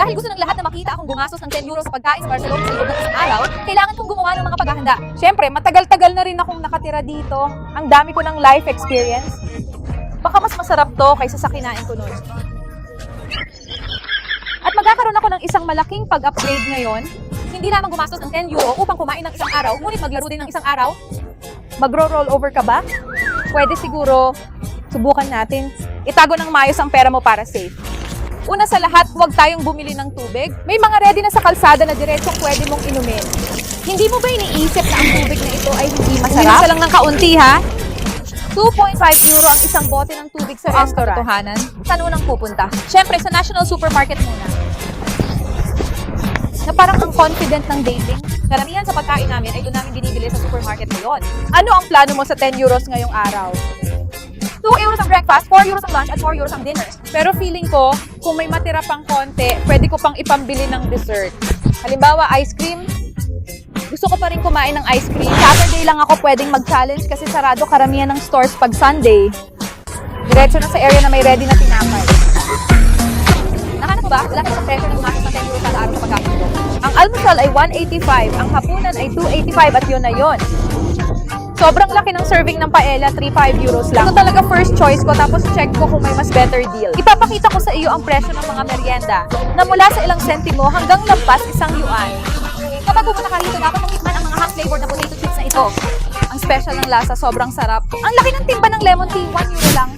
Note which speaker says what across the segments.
Speaker 1: Dahil gusto ng lahat na makita akong gumastos ng 10 euros sa pagkain sa Barcelona sa loob ng isang araw, kailangan kong gumawa ng mga paghahanda.
Speaker 2: Siyempre, matagal-tagal na rin akong nakatira dito. Ang dami ko ng life experience. Baka mas masarap to kaysa sa kinain ko noon. At magkakaroon ako ng isang malaking pag-upgrade ngayon.
Speaker 1: Hindi lamang gumastos ng 10 euro upang kumain ng isang araw, ngunit maglaro din ng isang araw.
Speaker 2: Magro-roll over ka ba? Pwede siguro. Subukan natin. Itago ng maayos ang pera mo para safe. Una sa lahat, huwag tayong bumili ng tubig. May mga ready na sa kalsada na diretsong pwede mong inumin. Hindi mo ba iniisip na ang tubig na ito ay hindi masarap?
Speaker 1: Uminom
Speaker 2: lang ng kaunti ha? 2.5 euro ang isang bote ng tubig sa
Speaker 1: Ang
Speaker 2: restaurant.
Speaker 1: katotohanan, saan unang pupunta? Siyempre, sa National Supermarket muna.
Speaker 2: Na parang ang confident ng dating.
Speaker 1: Karamihan sa pagkain namin ay doon namin binibili sa supermarket ngayon.
Speaker 2: Ano ang plano mo sa 10 euros ngayong araw?
Speaker 1: 2 euros ang breakfast, 4 euros ang lunch, at 4 euros ang dinner.
Speaker 2: Pero feeling ko, kung may matira pang konti, pwede ko pang ipambili ng dessert. Halimbawa, ice cream. Gusto ko pa rin kumain ng ice cream. Saturday lang ako pwedeng mag-challenge kasi sarado karamihan ng stores pag Sunday. Diretso na sa area na may ready na tinapay.
Speaker 1: Nahanap ba? Wala sa presyo ng gumastos ng 10 euros kada araw sa pagkain.
Speaker 2: Ang almusal ay 185, ang hapunan ay 285 at yun na yun. Sobrang laki ng serving ng paella, 3-5 euros lang. Ito talaga first choice ko, tapos check ko kung may mas better deal. Ipapakita ko sa iyo ang presyo ng mga merienda na mula sa ilang sentimo hanggang lampas isang yuan.
Speaker 1: Kapag pupunta ka rito, dapat mong ang mga half-flavored na potato chips na ito.
Speaker 2: Ang special ng lasa, sobrang sarap. Ang laki ng timba ng lemon tea, 1 euro lang.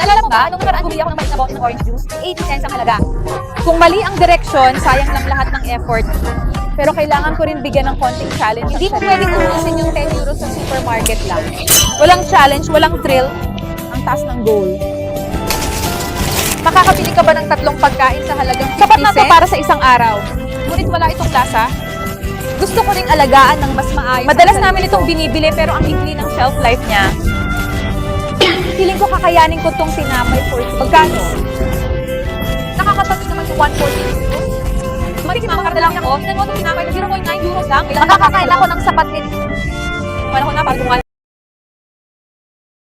Speaker 1: Naalala mo ba, nung nakaraan bumili ako ng maliit na bote ng orange juice, 80 cents ang halaga.
Speaker 2: Kung mali ang direksyon, sayang lang lahat ng effort. Pero kailangan ko rin bigyan ng konting challenge.
Speaker 1: Hindi mo pwedeng ubusin yung 10 euros sa supermarket lang.
Speaker 2: Walang challenge, walang thrill. Ang taas ng goal. Makakabili ka ba ng tatlong pagkain sa halagang 50 Sapat na to para sa isang araw. Ngunit wala itong lasa. Gusto ko ring alagaan ng mas maayos. Madalas namin itong binibili pero ang ikli ng shelf life niya. Feeling ko kakayanin ko tong tinapay for Pagkano?
Speaker 1: Nakakatouch naman yung 140 euros. Matik na. Tignan mo itong tinapay na 0.9 euros lang. Kailangan
Speaker 2: Makakakain ako ng sapat nito.
Speaker 1: Panahon na para gumawa